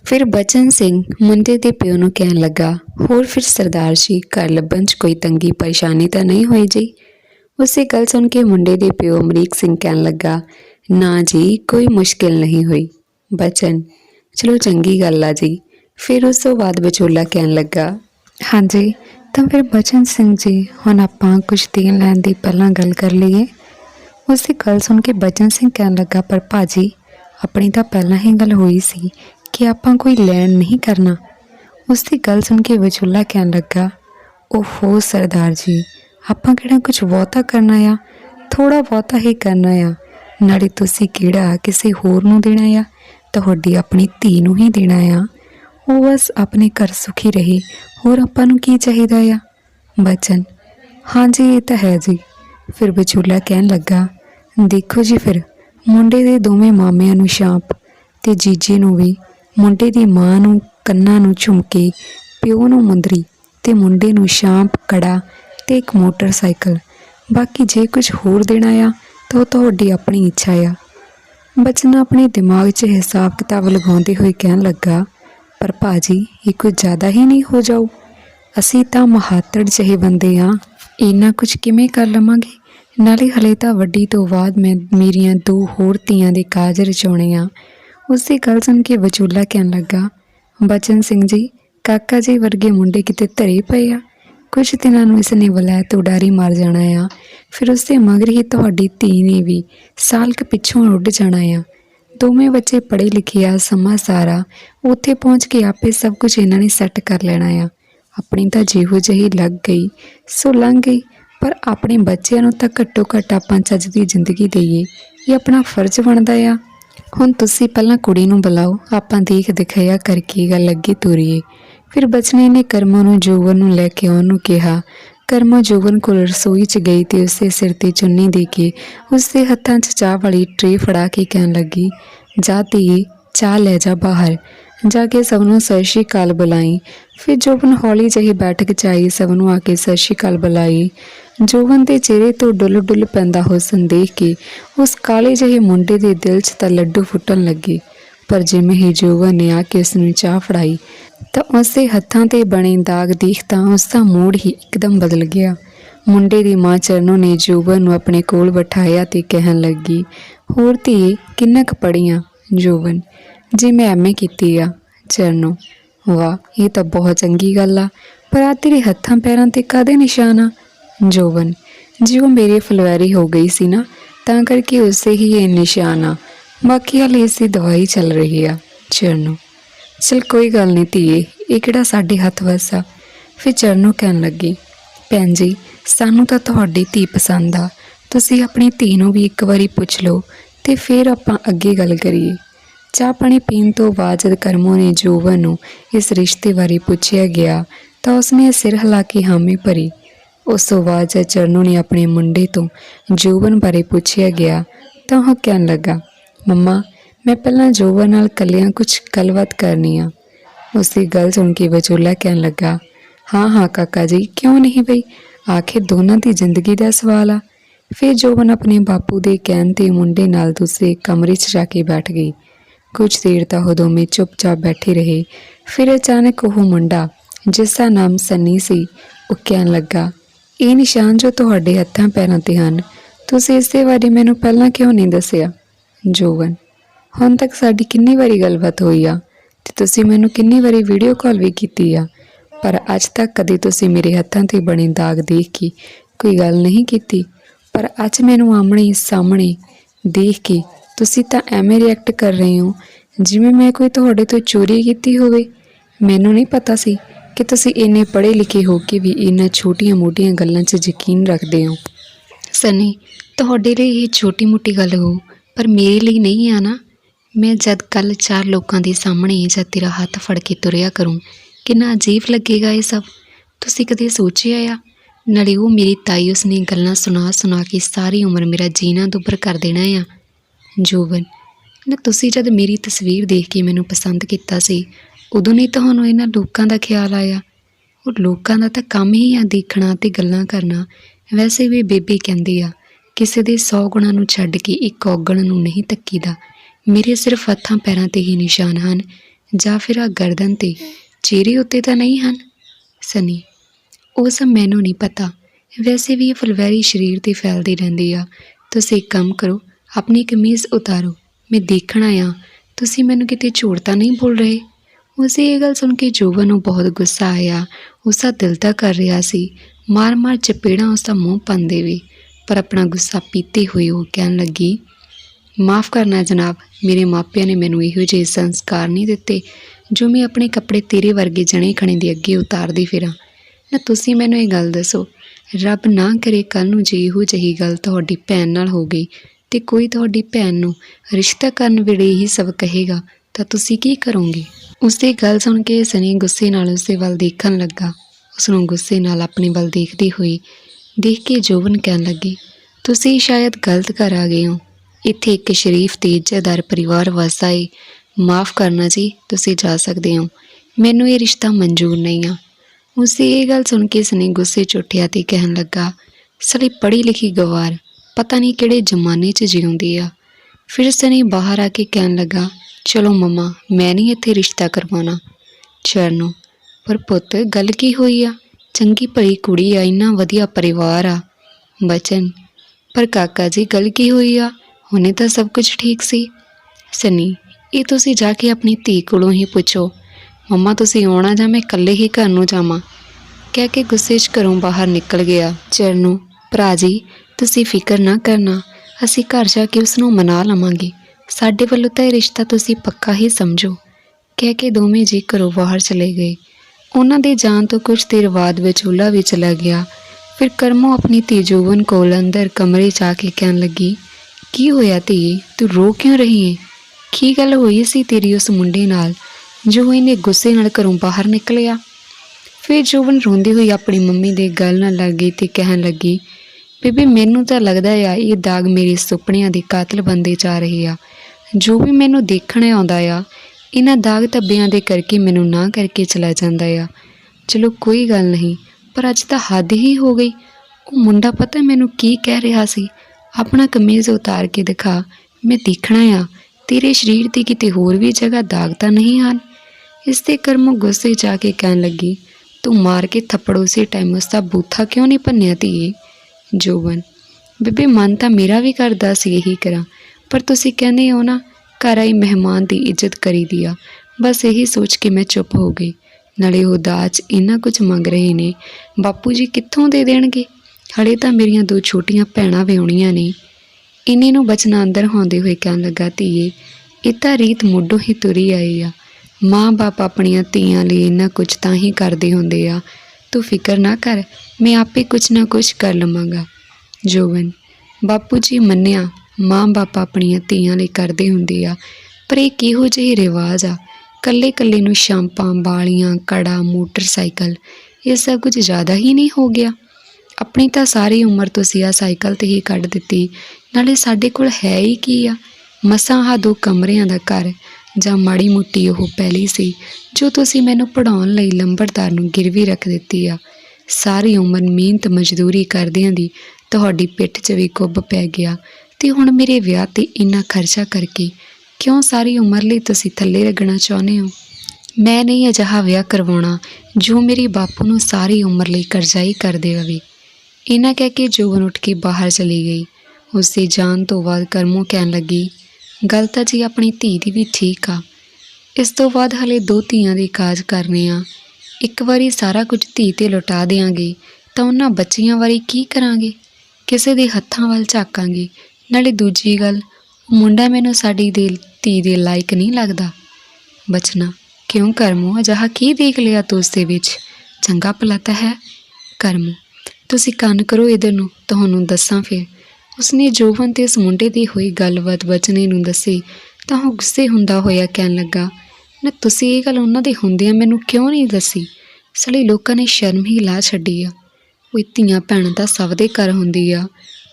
ਫਿਰ ਬਚਨ ਸਿੰਘ ਮੁੰਡੇ ਦੇ ਪਿਓ ਨੂੰ ਕਹਿਣ ਲੱਗਾ, ਹੋਰ ਫਿਰ ਸਰਦਾਰ ਜੀ, ਘਰ ਲੱਭਣ 'ਚ ਕੋਈ ਤੰਗੀ ਪਰੇਸ਼ਾਨੀ ਤਾਂ ਨਹੀਂ ਹੋਈ ਜੀ? ਉਸੇ ਗੱਲ ਸੁਣ ਕੇ ਮੁੰਡੇ ਦੇ ਪਿਓ ਅਮਰੀਕ ਸਿੰਘ ਕਹਿਣ ਲੱਗਾ ਨਾ ਜੀ, ਕੋਈ ਮੁਸ਼ਕਿਲ ਨਹੀਂ ਹੋਈ। ਬਚਨ, ਚਲੋ ਚੰਗੀ ਗੱਲ ਆ ਜੀ। ਫਿਰ ਉਸ ਤੋਂ ਬਾਅਦ ਵਿਚੋਲਾ ਕਹਿਣ ਲੱਗਾ ਹਾਂਜੀ ਤਾਂ ਫਿਰ ਬਚਨ ਸਿੰਘ ਜੀ, ਹੁਣ ਆਪਾਂ ਕੁਝ ਦੇਣ ਲੈਣ ਦੀ ਪਹਿਲਾਂ ਗੱਲ ਕਰ ਲਈਏ। ਉਸ ਦੀ ਗੱਲ ਸੁਣ ਕੇ ਬਚਨ ਸਿੰਘ ਕਹਿਣ ਲੱਗਾ, ਪਰ ਭਾਜੀ, ਆਪਣੀ ਤਾਂ ਪਹਿਲਾਂ ਹੀ ਗੱਲ ਹੋਈ ਸੀ ਕਿ ਆਪਾਂ ਕੋਈ ਲੈਣ ਨਹੀਂ ਕਰਨਾ। ਉਸ ਦੀ ਗੱਲ ਸੁਣ ਕੇ ਵਿਚੋਲਾ ਕਹਿਣ ਲੱਗਾ, ਓਹੋ ਸਰਦਾਰ ਜੀ, ਆਪਾਂ ਕਿਹੜਾ ਕੁਝ ਬਹੁਤਾ ਕਰਨਾ ਆ? ਥੋੜਾ ਬਹੁਤਾ ਹੀ ਕਰਨਾ ਆ। ਨਾਲੇ ਤੁਸੀਂ ਕਿਹੜਾ ਕਿਸੇ ਹੋਰ ਨੂੰ ਦੇਣਾ ਆ? ਤੁਹਾਡੀ ਆਪਣੀ ਧੀ ਨੂੰ ਹੀ ਦੇਣਾ ਆ। ਉਹ ਬਸ ਆਪਣੇ ਘਰ ਸੁਖੀ ਰਹੇ। ਹੋਰ ਆਪਾਂ ਨੂੰ ਕੀ ਚਾਹੀਦਾ ਆ? ਬਚਨ। ਹਾਂਜੀ ਇਹ ਤਾਂ ਹੈ ਜੀ। ਫਿਰ ਵਿਚੂਲਾ ਕਹਿਣ ਲੱਗਾ, ਦੇਖੋ ਜੀ ਫਿਰ, ਮੁੰਡੇ ਦੇ ਦੋਵੇਂ ਮਾਮਿਆਂ ਨੂੰ ਸ਼ਾਂਪ ਤੇ ਜੀਜੇ ਨੂੰ ਵੀ, ਮੁੰਡੇ ਦੀ ਮਾਂ ਨੂੰ, ਕੰਨਾਂ ਨੂੰ ਝੁਮਕੇ, ਪਿਓ ਨੂੰ ਮੁੰਦਰੀ ਤੇ ਮੁੰਡੇ ਨੂੰ ਸ਼ਾਂਪ ਕੜਾ ਤੇ ਇੱਕ ਮੋਟਰਸਾਈਕਲ। ਬਾਕੀ ਜੇ ਕੁਝ ਹੋਰ ਦੇਣਾ ਆ ਤਾਂ ਉਹ ਤੁਹਾਡੀ ਆਪਣੀ ਇੱਛਾ ਆ। ਬਚਨ ਆਪਣੇ ਦਿਮਾਗ 'ਚ ਹਿਸਾਬ ਕਿਤਾਬ ਲਗਾਉਂਦੇ ਹੋਏ ਕਹਿਣ ਲੱਗਾ, ਪਰ ਭਾਜੀ, ਇਹ ਕੁਝ ਜ਼ਿਆਦਾ ਹੀ ਨਹੀਂ ਹੋ ਜਾਊ। ਅਸੀਂ ਤਾਂ ਮਹਾਤੜ ਜਿਹੇ ਬੰਦੇ ਆ। ਇੰਨਾ ਕੁਝ ਕਿਵੇਂ ਕਰ ਲਵਾਂਗੇ? ਨਾਲੇ ਹਲੇ ਤਾਂ ਵੱਡੀ ਤੋਂ ਬਾਅਦ ਮੈਂ ਮੇਰੀਆਂ ਦੋ ਹੋਰ ਧੀਆਂ ਦੇ ਕਾਜ ਰਚਾਉਣੇ ਆ। ਉਸ ਗੱਲ ਸੁਣ ਕੇ ਵਿਚੋਲਾ ਕਹਿਣ ਲੱਗਾ, ਬਚਨ ਸਿੰਘ ਜੀ, ਕਾਕਾ ਜੀ ਵਰਗੇ ਮੁੰਡੇ ਕਿਤੇ ਧਰੇ ਪਏ ਆ। ਕੁਝ ਦਿਨਾਂ ਨੂੰ ਇਸ ਨੇ ਵਲੈਤ ਉਡਾਰੀ ਮਾਰ ਜਾਣਾ ਆ। ਫਿਰ ਉਸ ਦੇ ਮਗਰ ਹੀ ਤੁਹਾਡੀ ਧੀ ਨੇ ਵੀ ਸਾਲ ਕੁ ਪਿੱਛੋਂ ਉੱਡ ਜਾਣਾ ਆ। ਦੋਵੇਂ ਬੱਚੇ ਪੜ੍ਹੇ ਲਿਖੇ ਆ, ਸਮਾਂ ਸਾਰਾ। ਉੱਥੇ ਪਹੁੰਚ ਕੇ ਆਪੇ ਸਭ ਕੁਝ ਇਹਨਾਂ ਨੇ ਸੈੱਟ ਕਰ ਲੈਣਾ ਆ। ਆਪਣੀ ਤਾਂ ਜਿਹੋ ਜਿਹੀ ਲੱਗ ਗਈ, ਸੋ ਲੰਘ ਗਈ। ਪਰ ਆਪਣੇ ਬੱਚਿਆਂ ਨੂੰ ਤਾਂ ਘੱਟੋ ਘੱਟ ਆਪਾਂ ਚੱਜ ਦੀ ਜ਼ਿੰਦਗੀ ਦਈਏ। ਇਹ ਆਪਣਾ ਫਰਜ਼ ਬਣਦਾ ਆ। ਹੁਣ ਤੁਸੀਂ ਪਹਿਲਾਂ ਕੁੜੀ ਨੂੰ ਬੁਲਾਓ, ਆਪਾਂ ਦੇਖ ਦਿਖਾਇਆ ਕਰਕੇ ਗੱਲ ਅੱਗੇ ਤੋਰੀਏ। ਫਿਰ ਬਚਨੇ ਨੇ ਕਰਮੋ ਨੂੰ ਜੋਗਨ ਨੂੰ ਲੈ ਕੇ ਉਹਨੂੰ ਕਿਹਾ। ਕਰਮੋ ਜੋਗਨ ਕੋਲ ਰਸੋਈ 'ਚ ਗਈ ਤੇ ਉਸਦੇ ਸਿਰ ਤੇ ਚੁੰਨੀ ਦੇ ਕੇ ਉਸਦੇ ਹੱਥਾਂ 'ਚ ਚਾਹ ਵਾਲੀ ਟਰੇ ਫੜਾ ਕੇ ਕਹਿਣ ਲੱਗੀ, ਜਾ ਧੀਏ, ਚਾਹ ਲੈ ਜਾ ਬਾਹਰ। ਜਾ ਕੇ ਸਭ ਨੂੰ ਸਤਿ ਸ਼੍ਰੀ ਅਕਾਲ ਬੁਲਾਈ। ਫਿਰ ਜੋਬਨ ਹੌਲੀ ਜਿਹੀ ਬੈਠਕ 'ਚ ਆਈ, ਸਭ ਨੂੰ ਆ ਕੇ ਸਤਿ ਸ਼੍ਰੀ ਅਕਾਲ ਬੁਲਾਈ। ਜੋਬਨ ਦੇ ਚਿਹਰੇ ਤੋਂ ਡੁੱਲ ਡੁੱਲ ਪੈਂਦਾ ਹੁਸਨ ਦੇਖ ਕੇ ਉਸ ਕਾਲੇ ਜਿਹੇ ਮੁੰਡੇ ਦੇ ਦਿਲ 'ਚ ਤਾਂ ਲੱਡੂ ਫੁੱਟਣ ਲੱਗੇ। ਪਰ ਜਿਵੇਂ ਹੀ ਜੋਬਨ ਨੇ ਆ ਕੇ ਉਸ ਨੂੰ ਚਾਹ ਫੜਾਈ, ਤਾਂ ਉਸਦੇ ਹੱਥਾਂ ਤੇ ਬਣੇ ਦਾਗ ਦੇਖ ਤਾਂ ਉਸਦਾ ਮੂਡ ਹੀ ਇੱਕਦਮ ਬਦਲ ਗਿਆ। ਮੁੰਡੇ ਦੀ ਮਾਂ ਚਰਨੋ ਨੇ ਜੋਬਨ ਨੂੰ ਆਪਣੇ ਕੋਲ ਬਿਠਾਇਆ ਤੇ ਕਹਿਣ ਲੱਗੀ, ਹੋਰ ਧੀਏ, ਕਿੰਨਾ ਕੁ ਪੜੀਆਂ ਜੋਬਨ, ਜੀ ਮੈਂ ਐਮਏ ਕੀਤੀ ਆ, ਚਰਨੋ, ਵਾਹ, ਇਹ ਤਾਂ ਬਹੁਤ ਚੰਗੀ ਗੱਲ ਆ, ਪਰ ਆ ਤੇਰੇ ਹੱਥਾਂ ਪੈਰਾਂ ਤੇ ਕਾਦੇ ਨਿਸ਼ਾਨ ਆ? ਜੋਬਨ ਜੀ ਉਹ ਮੇਰੇ ਫਲਵੈਰੀ ਹੋ ਗਈ ਸੀ ਨਾ, ਤਾਂ ਕਰਕੇ ਉਸੇ ਹੀ ਇਹ ਨਿਸ਼ਾਨ ਆ ਬਾਕੀ ਹਾਲੇ ਇਸ ਦੀ ਦਵਾਈ ਚੱਲ ਰਹੀ ਆ ਚਰਨੋ ਚਲ ਕੋਈ ਗੱਲ ਨਹੀਂ ਧੀਏ, ਇਹ ਕਿਹੜਾ ਸਾਡੇ ਹੱਥ ਵੱਸ ਆ। ਫਿਰ ਚਰਨੋ ਕਹਿਣ ਲੱਗੀ, ਭੈਣ ਜੀ, ਸਾਨੂੰ ਤਾਂ ਤੁਹਾਡੀ ਧੀ ਪਸੰਦ ਆ। ਤੁਸੀਂ ਆਪਣੀ ਧੀ ਨੂੰ ਵੀ ਇੱਕ ਵਾਰੀ ਪੁੱਛ ਲਓ ਤੇ ਫਿਰ ਆਪਾਂ ਅੱਗੇ ਗੱਲ ਕਰੀਏ। ਚਾਹ ਪਾਣੀ ਪੀਣ ਤੋਂ ਬਾਅਦ ਜਦ ਕਰਮੋ ਨੇ ਜੋਵਨ ਨੂੰ ਇਸ ਰਿਸ਼ਤੇ ਬਾਰੇ ਪੁੱਛਿਆ ਗਿਆ, ਤਾਂ ਉਸਨੇ ਸਿਰ ਹਿਲਾ ਕੇ ਹਾਮੀ ਭਰੀ। ਉਸ ਤੋਂ ਬਾਅਦ ਜਦ ਚਰਨੂ ਨੇ ਆਪਣੇ ਮੁੰਡੇ ਤੋਂ ਜੋਵਨ ਬਾਰੇ ਪੁੱਛਿਆ ਗਿਆ, ਤਾਂ ਉਹ ਕਹਿਣ ਲੱਗਾ ਮੰਮਾ, ਮੈਂ ਪਹਿਲਾਂ ਜੋਵਨ ਨਾਲ ਕੱਲਿਆਂ ਕੁਝ ਗੱਲਬਾਤ ਕਰਨੀ ਆ। ਉਸਦੀ ਗੱਲ ਸੁਣ ਕੇ ਵਿਚੋਲਾ ਕਹਿਣ ਲੱਗਾ, ਹਾਂ ਹਾਂ, ਕਾਕਾ ਜੀ, ਕਿਉਂ ਨਹੀਂ ਬਈ? ਆਖਿਰ ਦੋਨਾਂ ਦੀ ਜ਼ਿੰਦਗੀ ਦਾ ਸਵਾਲ ਆ। ਫਿਰ ਜੋਬਨ ਆਪਣੇ ਬਾਪੂ ਦੇ ਕਹਿਣ ਤੇ ਮੁੰਡੇ ਨਾਲ ਦੂਸਰੇ ਕਮਰੇ 'ਚ ਜਾ ਕੇ ਬੈਠ ਗਈ। ਕੁਝ ਦੇਰ ਤਾਂ ਉਹ ਦੋਵੇਂ ਚੁੱਪਚਾਪ ਬੈਠੇ ਰਹੇ। ਫਿਰ ਅਚਾਨਕ ਉਹ ਮੁੰਡਾ, ਜਿਸ ਦਾ ਨਾਮ ਸੰਨੀ ਸੀ, ਉਹ ਕਹਿਣ ਲੱਗਾ, ਇਹ ਨਿਸ਼ਾਨ ਜੋ ਤੁਹਾਡੇ ਹੱਥਾਂ ਪੈਰਾਂ ਤੇ ਹਨ, ਤੁਸੀਂ ਇਸ ਦੇ ਬਾਰੇ ਮੈਨੂੰ ਪਹਿਲਾਂ ਕਿਉਂ ਨਹੀਂ ਦੱਸਿਆ? ਜੋਬਨ ਹੁਣ ਤੱਕ ਸਾਡੀ ਕਿੰਨੀ ਵਾਰੀ ਗੱਲਬਾਤ ਹੋਈ ਆ ਤੇ ਤੁਸੀਂ ਮੈਨੂੰ ਕਿੰਨੀ ਵਾਰੀ ਵੀਡੀਓ ਕਾਲ ਵੀ ਕੀਤੀ ਆ, ਪਰ ਅੱਜ ਤੱਕ ਕਦੇ ਤੁਸੀਂ ਮੇਰੇ ਹੱਥਾਂ ਤੇ ਬਣੇ ਦਾਗ ਦੇਖ ਕੇ ਕੋਈ ਗੱਲ ਨਹੀਂ ਕੀਤੀ, ਪਰ ਅੱਜ ਮੈਨੂੰ ਆਮਣੇ ਸਾਹਮਣੇ ਦੇਖ ਕੇ ਤੁਸੀਂ ਤਾਂ ਐਵੇਂ ਰਿਐਕਟ ਕਰ ਰਹੇ ਹੋ ਜਿਵੇਂ ਮੈਂ ਕੋਈ ਤੁਹਾਡੇ ਤੋਂ ਚੋਰੀ ਕੀਤੀ ਹੋਵੇ। ਮੈਨੂੰ ਨਹੀਂ ਪਤਾ ਸੀ ਕਿ ਤੁਸੀਂ ਇੰਨੇ ਪੜ੍ਹੇ ਲਿਖੇ ਹੋ ਕੇ ਵੀ ਇਹਨਾਂ ਛੋਟੀਆਂ-ਮੋਟੀਆਂ ਗੱਲਾਂ 'ਚ ਯਕੀਨ ਰੱਖਦੇ ਹੋ। ਸਨੀ, ਤੁਹਾਡੇ ਲਈ ਇਹ ਛੋਟੀ-ਮੋਟੀ ਗੱਲ ਹੋ। ਪਰ ਮੇਰੇ ਲਈ ਨਹੀਂ ਆ ਨਾ। ਮੈਂ ਜਦ ਕੱਲ ਚਾਰ ਲੋਕਾਂ ਦੇ ਸਾਹਮਣੇ ਜਦ ਤੇਰਾ ਹੱਥ ਫੜ ਕੇ ਤੁਰਿਆ ਕਰੂੰ, ਕਿੰਨਾ ਅਜੀਬ ਲੱਗੇਗਾ ਇਹ ਸਭ। ਤੁਸੀਂ ਕਦੇ ਸੋਚਿਆ ਆ? ਨਾਲੇ ਉਹ ਮੇਰੀ ਤਾਈ ਉਸਨੇ ਗੱਲਾਂ ਸੁਣਾ ਸੁਣਾ ਕੇ ਸਾਰੀ ਉਮਰ ਮੇਰਾ ਜੀਣਾ ਦੁੱਭਰ ਕਰ ਦੇਣਾ ਆ। ਜੋਬਨ, ਨਾ ਤੁਸੀਂ ਜਦ ਮੇਰੀ ਤਸਵੀਰ ਦੇਖ ਕੇ ਮੈਨੂੰ ਪਸੰਦ ਕੀਤਾ ਸੀ, ਉਦੋਂ ਨਹੀਂ ਤੁਹਾਨੂੰ ਇਹਨਾਂ ਲੋਕਾਂ ਦਾ ਖਿਆਲ ਆਇਆ? ਉਹ ਲੋਕਾਂ ਦਾ ਤਾਂ ਕੰਮ ਹੀ ਆ ਦੇਖਣਾ ਤੇ ਗੱਲਾਂ ਕਰਨਾ। ਵੈਸੇ ਵੀ ਬੇਬੀ ਕਹਿੰਦੀ ਆ ਕਿਸੇ ਦੇ 100 ਗੁਣਾਂ ਨੂੰ ਛੱਡ ਕੇ ਇੱਕ ਔਗਣ ਨੂੰ ਨਹੀਂ ਤੱਕੀਦਾ ਮੇਰੇ ਸਿਰਫ ਹੱਥਾਂ ਪੈਰਾਂ ਤੇ ਹੀ ਨਿਸ਼ਾਨ ਹਨ, ਜਾਂ ਫਿਰ ਆ ਗਰਦਨ ਤੇ। ਚਿਹਰੇ ਉੱਤੇ ਤਾਂ ਨਹੀਂ ਹਨ? ਸਨੀ, ਉਹ ਸਭ ਮੈਨੂੰ ਨਹੀਂ ਪਤਾ। ਵੈਸੇ ਵੀ ਇਹ ਫੁਲਵੈਰੀ ਸਰੀਰ ਤੇ ਫੈਲਦੀ ਰਹਿੰਦੀ ਆ। ਤੁਸੀਂ ਇੱਕ ਕੰਮ ਕਰੋ, ਆਪਣੀ ਕਮੀਜ਼ ਉਤਾਰੋ। ਮੈਂ ਦੇਖਣਾ ਆ ਤੁਸੀਂ ਮੈਨੂੰ ਕਿਤੇ ਝੂਠ ਤਾਂ ਨਹੀਂ ਬੋਲ ਰਹੇ? ਉਸੇ ਇਹ ਗੱਲ ਸੁਣ ਕੇ ਜੋਬਨ ਨੂੰ ਬਹੁਤ ਗੁੱਸਾ ਆਇਆ। ਉਸਦਾ ਦਿਲ ਤਾਂ ਕਰ ਰਿਹਾ ਸੀ। ਮਾਰ-ਮਾਰ ਚਪੇੜਾਂ ਉਸਦਾ ਮੂੰਹ ਪੰਦੇ ਵੀ। ਪਰ ਆਪਣਾ ਗੁੱਸਾ ਪੀਤੇ ਹੋਏ ਉਹ ਕਹਿਣ ਲੱਗੀ, ਮਾਫ ਕਰਨਾ ਜਨਾਬ, ਮੇਰੇ ਮਾਪਿਆਂ ਨੇ ਮੈਨੂੰ ਇਹੋ ਜਿਹੇ ਸੰਸਕਾਰ ਨਹੀਂ ਦਿੱਤੇ, ਜੋ ਮੈਂ ਆਪਣੇ ਕੱਪੜੇ ਤੇਰੇ ਵਰਗੇ ਜਣੇ ਖਣੇ ਦੇ ਅੱਗੇ ਉਤਾਰਦੀ ਫਿਰਾਂ। ਨਾ ਤੁਸੀਂ ਮੈਨੂੰ ਇਹ ਗੱਲ ਦੱਸੋ, ਰੱਬ ਨਾ ਕਰੇ ਕੱਲ ਨੂੰ ਜੇ ਇਹੋ ਜਿਹੀ ਗੱਲ ਤੁਹਾਡੀ ਭੈਣ ਨਾਲ ਹੋ ਗਈ ਤੇ ਕੋਈ ਤੁਹਾਡੀ ਭੈਣ ਨੂੰ ਰਿਸ਼ਤਾ ਕਰਨ ਵੇਲੇ ਹੀ ਸਭ ਕਹੇਗਾ, ਤਾਂ ਤੁਸੀਂ ਕੀ ਕਰੋਗੇ? ਉਸਦੀ ਗੱਲ ਸੁਣ ਕੇ ਸਨੀ ਗੁੱਸੇ ਨਾਲ ਉਸਦੇ ਵੱਲ ਦੇਖਣ ਲੱਗਾ। ਉਸ ਨੂੰ ਗੁੱਸੇ ਨਾਲ ਆਪਣੇ ਵੱਲ ਦੇਖਦੀ ਹੋਈ ਦੇਖ ਕੇ ਜੋਬਨ ਕਹਿਣ ਲੱਗੀ, ਤੁਸੀਂ ਸ਼ਾਇਦ ਗਲਤ ਘਰ ਆ ਗਏ ਹੋ। ਇੱਥੇ ਇੱਕ ਸ਼ਰੀਫ ਤੇ ਇੱਜ਼ਤਦਾਰ ਪਰਿਵਾਰ ਵਸਦਾ ਏ। ਮਾਫ ਕਰਨਾ ਜੀ, ਤੁਸੀਂ ਜਾ ਸਕਦੇ ਹੋ। ਮੈਨੂੰ ਇਹ ਰਿਸ਼ਤਾ ਮਨਜ਼ੂਰ ਨਹੀਂ ਆ। ਉਸੇ ਇਹ ਗੱਲ ਸੁਣ ਕੇ ਸਨੀ ਗੁੱਸੇ 'ਚ ਉੱਠਿਆ ਤੇ ਕਹਿਣ ਲੱਗਾ, ਸਲੀ ਪੜ੍ਹੀ ਲਿਖੀ ਗਵਾਰ, ਪਤਾ ਨਹੀਂ ਕਿਹੜੇ ਜ਼ਮਾਨੇ 'ਚ ਜਿਉਂਦੀ ਆ। ਫਿਰ ਸਨੀ ਬਾਹਰ ਆ ਕੇ ਕਹਿਣ ਲੱਗਾ, ਚਲੋ ਮਮਾ, ਮੈਂ ਨਹੀਂ ਇੱਥੇ ਰਿਸ਼ਤਾ ਕਰਵਾਉਣਾ। ਚਰਨੋ, ਪਰ ਪੁੱਤ, ਗੱਲ ਕੀ ਹੋਈ ਆ? ਚੰਗੀ ਭਲੀ ਕੁੜੀ ਆ, ਇੰਨਾ ਵਧੀਆ ਪਰਿਵਾਰ ਆ। ਬਚਨ, ਪਰ ਕਾਕਾ ਜੀ, ਗੱਲ ਕੀ ਹੋਈ ਆ? ਹੁਣੇ ਤਾਂ ਸਭ ਕੁਝ ਠੀਕ ਸੀ। ਸਨੀ, ਇਹ ਤੁਸੀਂ ਜਾ ਕੇ ਆਪਣੀ ਧੀ ਕੋਲੋਂ ਹੀ ਪੁੱਛੋ। ਮੰਮਾ, ਤੁਸੀਂ ਆਉਣਾ ਜਾਂ ਮੈਂ ਇਕੱਲੇ ਹੀ ਘਰ ਨੂੰ ਜਾਵਾਂ? ਕਹਿ ਕੇ ਗੁੱਸੇ 'ਚ ਘਰੋਂ ਬਾਹਰ ਨਿਕਲ ਗਿਆ। ਚਰਨੂ, ਭਰਾ ਜੀ, ਤੁਸੀਂ ਫਿਕਰ ਨਾ ਕਰਨਾ। ਅਸੀਂ ਘਰ ਜਾ ਕੇ ਉਸ ਨੂੰ ਮਨਾ ਲਵਾਂਗੇ। ਸਾਡੇ ਵੱਲੋਂ ਤਾਂ ਇਹ ਰਿਸ਼ਤਾ ਤੁਸੀਂ ਪੱਕਾ ਹੀ ਸਮਝੋ। ਕਹਿ ਕੇ ਦੋਵੇਂ ਜੀ ਘਰੋਂ ਬਾਹਰ ਚਲੇ ਗਏ। ਉਹਨਾਂ ਦੇ ਜਾਣ ਤੋਂ ਕੁਝ ਦੇਰ ਬਾਅਦ ਵਿਚੋਲਾ ਵੀ ਚਲਾ ਗਿਆ। ਫਿਰ ਕਰਮੋ ਆਪਣੀ ਧੀ ਜੋਵਨ ਕੋਲ ਅੰਦਰ ਕਮਰੇ 'ਚ ਆ ਕੇ ਕਹਿਣ ਲੱਗੀ, ਕੀ ਹੋਇਆ ਧੀ? ਤੂੰ ਰੋ ਕਿਉਂ ਰਹੀ ਏ? ਕੀ ਗੱਲ ਹੋਈ ਸੀ ਤੇਰੀ ਉਸ ਮੁੰਡੇ ਨਾਲ, ਜੋ ਇਹਨੇ ਗੁੱਸੇ ਨਾਲ ਘਰੋਂ ਬਾਹਰ ਨਿਕਲਿਆ? ਫਿਰ ਜੋਵਨ ਰੋਂਦੀ ਹੋਈ ਆਪਣੀ ਮੰਮੀ ਦੇ ਗੱਲ ਨਾਲ ਲੱਗ ਗਈ ਤੇ ਕਹਿਣ ਲੱਗੀ, ਬੀਬੀ, ਮੈਨੂੰ ਤਾਂ ਲੱਗਦਾ ਆ ਇਹ ਦਾਗ ਮੇਰੇ ਸੁਪਨਿਆਂ ਦੇ ਕਾਤਲ ਬੰਦੇ ਜਾ ਰਹੇ ਆ। ਜੋ ਵੀ ਮੈਨੂੰ ਦੇਖਣ ਆਉਂਦਾ ਆ ਇਹਨਾਂ ਦਾਗ ਧੱਬਿਆਂ ਦੇ ਕਰਕੇ ਮੈਨੂੰ ਨਾ ਕਰਕੇ ਚਲਾ ਜਾਂਦਾ ਆ। ਚਲੋ ਕੋਈ ਗੱਲ ਨਹੀਂ, ਪਰ ਅੱਜ ਤਾਂ ਹੱਦ ਹੀ ਹੋ ਗਈ। ਉਹ ਮੁੰਡਾ ਪਤਾ ਮੈਨੂੰ ਕੀ ਕਹਿ ਰਿਹਾ ਸੀ? ਆਪਣਾ ਕਮੀਜ਼ ਉਤਾਰ ਕੇ ਦਿਖਾ, ਮੈਂ ਦੇਖਣਾ ਆ, ਤੇਰੇ ਸਰੀਰ ਤੇ ਕਿਤੇ ਹੋਰ ਵੀ ਜਗ੍ਹਾ ਦਾਗ ਤਾਂ ਨਹੀਂ ਹਨ? ਇਸ ਤੇ ਕਰਮ ਗੁੱਸੇ ਜਾ ਕੇ ਕਹਿਣ ਲੱਗੀ, ਤੂੰ ਮਾਰ ਕੇ ਥੱਪੜ ਉਸੇ ਟਾਈਮ ਉਸ ਦਾ ਬੂਥਾ ਕਿਉਂ ਨਹੀਂ ਭੰਨਿਆ ਧੀਏ? ਜੋਬਨ, ਬੀਬੀ, ਮਨ ਤਾਂ ਮੇਰਾ ਵੀ ਕਰਦਾ ਸੀ ਇਹੀ ਕਰਾਂ, ਪਰ ਤੁਸੀਂ ਕਹਿੰਦੇ ਹੋ ਨਾ ਘਰ ਆਈ ਮਹਿਮਾਨ ਦੀ ਇੱਜ਼ਤ ਕਰੀਦੀ ਆ। ਬਸ ਇਹੀ ਸੋਚ ਕੇ ਮੈਂ ਚੁੱਪ ਹੋ ਗਈ। ਨਾਲੇ ਉਹ ਦਾਜ ਇੰਨਾ ਕੁਝ ਮੰਗ ਰਹੇ ਨੇ, ਬਾਪੂ ਜੀ ਕਿੱਥੋਂ ਦੇ ਦੇਣਗੇ? ਹਲੇ ਤਾਂ ਮੇਰੀਆਂ ਦੋ ਛੋਟੀਆਂ ਭੈਣਾਂ ਵਿਆਹੁਣੀਆਂ ਨੇ। ਇੰਨੇ ਨੂੰ ਬਚਨਾ ਅੰਦਰ ਹੁੰਦੇ ਹੋਏ ਕਹਿਣ ਲੱਗਾ, ਧੀਏ, ਇਹ ਤਾਂ ਰੀਤ ਮੁੱਢੋਂ ਹੀ ਤੁਰੀ ਆਈ ਆ। ਮਾਂ-ਬਾਪ ਆਪਣੀਆਂ ਧੀਆਂ ਲਈ ਇੰਨਾ ਕੁਝ ਤਾਂ ਹੀ ਕਰਦੇ ਹੁੰਦੇ ਆ। ਤੂੰ ਫਿਕਰ ਨਾ ਕਰ, ਮੈਂ ਆਪੇ ਕੁਝ ਨਾ ਕੁਝ ਕਰ ਲਵਾਂਗਾ। ਜੋਵਨ ਬਾਪੂ ਜੀ ਮੰਨਿਆ ਮਾਂ-ਬਾਪ ਆਪਣੀਆਂ ਧੀਆਂ ਲਈ ਕਰਦੇ ਹੁੰਦੇ ਆ, ਪਰ ਇਹ ਕਿਹੋ ਜਿਹੇ ਰਿਵਾਜ ਆ? ਕੱਲੇ ਕੱਲੇ ਨੂੰ ਸ਼ਾਂਪਾਂ, ਬਾਲੀਆਂ, ਕੜਾ, ਮੋਟਰਸਾਈਕਲ, ਇਹ ਸਭ ਕੁਝ ਜ਼ਿਆਦਾ ਹੀ ਨਹੀਂ ਹੋ ਗਿਆ। ਆਪਣੀ ਤਾਂ ਸਾਰੀ ਉਮਰ ਤੁਸੀਂ ਆ ਸਾਈਕਲ ਤੇ ਹੀ ਕੱਢ ਦਿੱਤੀ, ਨਾਲੇ ਸਾਡੇ ਕੋਲ ਹੈ ਹੀ ਕੀ ਆ? ਮਸਾਂ ਆਹ ਦੋ ਕਮਰਿਆਂ ਦਾ ਘਰ, ਜਾਂ ਮਾੜੀ ਮੁੱਟੀ ਉਹ ਪਹਿਲੀ ਸੀ, ਜੋ ਤੁਸੀਂ ਮੈਨੂੰ ਪੜਾਉਣ ਲਈ ਲੰਬੜਦਾਰ ਨੂੰ ਗਿਰਵੀ ਰੱਖ ਦਿੱਤੀ ਆ। ਸਾਰੀ ਉਮਰ ਮਿਹਨਤ ਮਜ਼ਦੂਰੀ ਕਰਦਿਆਂ ਦੀ ਤੁਹਾਡੀ ਪਿੱਠ 'ਚ ਵੀ ਕੁੱਬ ਪੈ ਗਿਆ। ਤੇ ਹੁਣ ਮੇਰੇ ਵਿਆਹ ਤੇ ਇੰਨਾ ਖਰਚਾ ਕਰਕੇ ਕਿਉਂ ਸਾਰੀ ਉਮਰ ਲਈ ਤੁਸੀਂ ਥੱਲੇ ਲੱਗਣਾ ਚਾਹੁੰਦੇ ਹੋ? ਮੈਂ ਨਹੀਂ ਅਜਿਹਾ ਵਿਆਹ ਕਰਵਾਉਣਾ ਜੋ ਮੇਰੇ ਬਾਪੂ ਨੂੰ ਸਾਰੀ ਉਮਰ ਲਈ ਕਰਜ਼ਾਈ ਕਰ ਦੇਵੇ। ਇਹਨਾਂ ਕਹਿ ਕੇ ਜੋਬਨ ਉੱਠ ਕੇ ਬਾਹਰ ਚਲੀ ਗਈ। ਉਸ ਦੇ ਜਾਣ ਤੋਂ ਬਾਅਦ ਕਰਮੋ ਕਹਿਣ ਲੱਗੀ, ਗੱਲ ਤਾਂ ਜੀ ਆਪਣੀ ਧੀ ਦੀ ਵੀ ਠੀਕ ਆ। ਇਸ ਤੋਂ ਬਾਅਦ ਹਲੇ ਦੋ ਧੀਆਂ ਦੇ ਕਾਜ ਕਰਨੇ ਆ। ਇੱਕ ਵਾਰੀ ਸਾਰਾ ਕੁਝ ਧੀ ਤੇ ਲੁਟਾ ਦੇਾਂਗੇ ਤਾਂ ਉਹਨਾਂ ਬੱਚੀਆਂ ਵਾਰੀ ਕੀ ਕਰਾਂਗੇ? ਕਿਸੇ ਦੇ ਹੱਥਾਂ ਵੱਲ ਝਾਕਾਂਗੇ ਨਾਲੇ ਦੂਜੀ ਗੱਲ, ਮੁੰਡਾ ਮੈਨੂੰ ਸਾਡੀ ਦੇ ਧੀ ਦੇ ਲਾਇਕ ਨਹੀਂ ਲੱਗਦਾ। ਬਚਨਾ, ਕਿਉਂ ਕਰਮੋ? ਅਜਿਹਾ ਕੀ ਦੇਖ ਲਿਆ ਤੂੰ ਉਸ ਦੇ ਵਿੱਚ? ਚੰਗਾ ਭਲਾ ਤਾਂ ਹੈ। ਕਰਮੋ, ਤੁਸੀਂ ਕੰਨ ਕਰੋ ਇਹਦੇ ਨੂੰ, ਤੁਹਾਨੂੰ ਦੱਸਾਂ ਫਿਰ। ਉਸਨੇ ਜੋਵਨ ਤੇ ਉਸ ਮੁੰਡੇ ਦੀ ਹੋਈ ਗੱਲਬਾਤ ਬਚਨੇ ਨੂੰ ਦੱਸੀ, ਤਾਂ ਉਹ ਗੁੱਸੇ ਹੁੰਦਾ ਹੋਇਆ ਕਹਿਣ ਲੱਗਾ, ਨਾ ਤੁਸੀਂ ਇਹ ਗੱਲ ਉਹਨਾਂ ਦੇ ਹੁੰਦਿਆਂ ਮੈਨੂੰ ਕਿਉਂ ਨਹੀਂ ਦੱਸੀ? ਸਲੀ ਲੋਕਾਂ ਨੇ ਸ਼ਰਮ ਹੀ ਲਾ ਛੱਡੀ ਆ। ਉਹ ਧੀਆਂ ਭੈਣਾਂ ਤਾਂ ਸਭ ਦੇ ਘਰ ਹੁੰਦੀ ਆ।